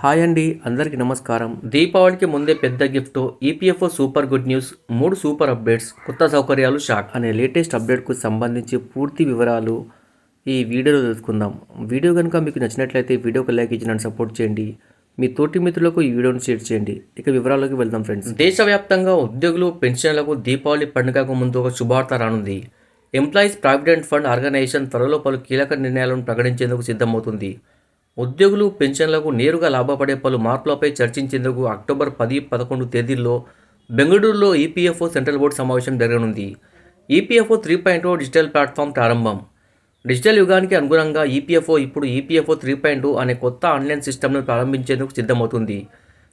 Hi అండి అందరికీ నమస్కారం. దీపావళికి ముందే పెద్ద gift EPFO super good news మూడు సూపర్ అప్డేట్స్ కొత్త సౌకర్యాలు షాక్ అనే లేటెస్ట్ అప్డేట్కు సంబంధించి పూర్తి వివరాలు ఈ వీడియోలో తెలుసుకుందాం. వీడియో కనుక మీకు నచ్చినట్లయితే వీడియోకి లైక్ ఇచ్చి నన్ను సపోర్ట్ చేయండి. మీ తోటి మిత్రులకు ఈ వీడియోను షేర్ చేయండి. ఇక వివరాల్లోకి వెళ్దాం ఫ్రెండ్స్ దేశవ్యాప్తంగా ఉద్యోగులు పెన్షన్లకు దీపావళి పండుగకు ముందు ఒక శుభార్త రానుంది. ఎంప్లాయీస్ ప్రావిడెంట్ ఫండ్ ఆర్గనైజేషన్ త్వరలో పలు కీలక నిర్ణయాలను ప్రకటించేందుకు సిద్ధమవుతుంది. ఉద్యోగులు పెన్షన్లకు నేరుగా లాభపడే పలు మార్పులపై చర్చించేందుకు అక్టోబర్ పది పదకొండు తేదీల్లో బెంగళూరులో ఈపీఎఫ్ఓ సెంట్రల్ బోర్డు సమావేశం జరగనుంది. EPFO three point digital platform ప్రారంభం. డిజిటల్ యుగానికి అనుగుణంగా ఈపీఎఫ్ఓ ఇప్పుడు ఈపీఎఫ్ఓ త్రీ పాయింట్ అనే కొత్త ఆన్లైన్ సిస్టమ్ను ప్రారంభించేందుకు సిద్ధమవుతుంది.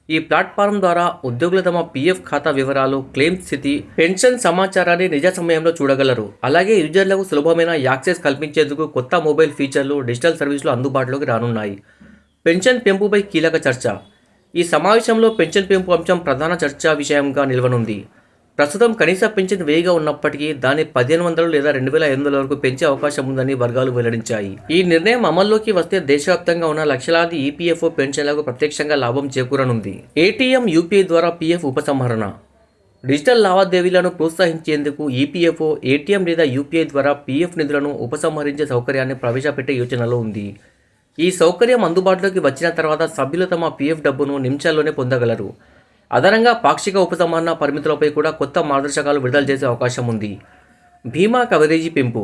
ఈ ప్లాట్ఫారం ద్వారా ఉద్యోగులు తమ పీఎఫ్ ఖాతా వివరాలు క్లెయిమ్ స్థితి పెన్షన్ సమాచారాన్ని నిజ సమయంలో చూడగలరు. అలాగే యూజర్లకు సులభమైన యాక్సెస్ కల్పించేందుకు కొత్త మొబైల్ ఫీచర్లు డిజిటల్ సర్వీసులు అందుబాటులోకి రానున్నాయి. పెన్షన్ పెంపుపై కీలక చర్చ. ఈ సమావేశంలో పెన్షన్ పెంపు అంశం ప్రధాన చర్చా విషయంగా నిలవనుంది. ప్రస్తుతం కనీస పెన్షన్ వేయిగా ఉన్నప్పటికీ దాన్ని పదిహేను వందలు లేదా రెండు వేల ఐదు వందల వరకు పెంచే అవకాశం ఉందని వర్గాలు వెల్లడించాయి. ఈ నిర్ణయం అమల్లోకి వస్తే దేశవ్యాప్తంగా ఉన్న లక్షలాది ఈపీఎఫ్ఓ పెన్షన్లకు ప్రత్యక్షంగా లాభం చేకూరనుంది. ఏటీఎం యూపీఐ ద్వారా పీఎఫ్ ఉపసంహరణ. డిజిటల్ లావాదేవీలను ప్రోత్సహించేందుకు ఈపీఎఫ్ఓ ఏటీఎం లేదా యూపీఐ ద్వారా పీఎఫ్ నిధులను ఉపసంహరించే సౌకర్యాన్ని ప్రవేశపెట్టే యోచనలో ఉంది. ఈ సౌకర్యం అందుబాటులోకి వచ్చిన తర్వాత సభ్యులు తమ పీఎఫ్ డబ్బును నిమిషాల్లోనే పొందగలరు. అదనంగా పాక్షిక ఉపసంహరణ పరిమితులపై కూడా కొత్త మార్గదర్శకాలు విడుదల చేసే అవకాశం ఉంది. బీమా కవరేజీ పెంపు.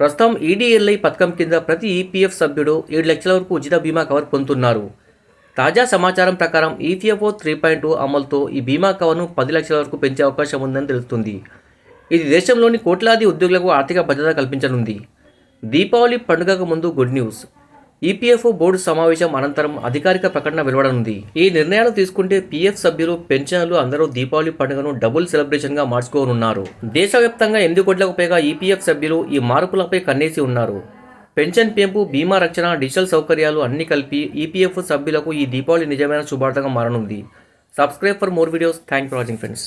ప్రస్తుతం ఈడీఎల్ఐ పథకం కింద ప్రతి ఈపీఎఫ్ సభ్యుడు ఏడు లక్షల వరకు ఉచిత బీమా కవర్ పొందుతున్నారు. తాజా సమాచారం ప్రకారం ఈపీఎఫ్ఓ త్రీ పాయింట్ టూ అమలుతో ఈ బీమా కవర్ను పది లక్షల వరకు పెంచే అవకాశం ఉందని తెలుస్తుంది. ఇది దేశంలోని కోట్లాది ఉద్యోగులకు ఆర్థిక భద్రత కల్పించనుంది. దీపావళి పండుగకు ముందు గుడ్ న్యూస్. ఈపీఎఫ్ఓ బోర్డు సమావేశం అనంతరం అధికారిక ప్రకటన వెలువడనుంది. ఈ నిర్ణయాలు తీసుకుంటే పీఎఫ్ సభ్యులు పెన్షన్లు అందరూ దీపావళి పండుగను డబుల్ సెలబ్రేషన్గా మార్చుకోనున్నారు. దేశవ్యాప్తంగా ఎనిమిది కోట్లకు పైగా ఈపీఎఫ్ సభ్యులు ఈ మార్పులపై కన్నేసి ఉన్నారు. పెన్షన్ పెంపు బీమా రక్షణ డిజిటల్ సౌకర్యాలు అన్ని కలిపి ఈపీఎఫ్ సభ్యులకు ఈ దీపావళి నిజమైన శుభార్థంగా మారనుంది. Subscribe for more videos. Thank for watching friends.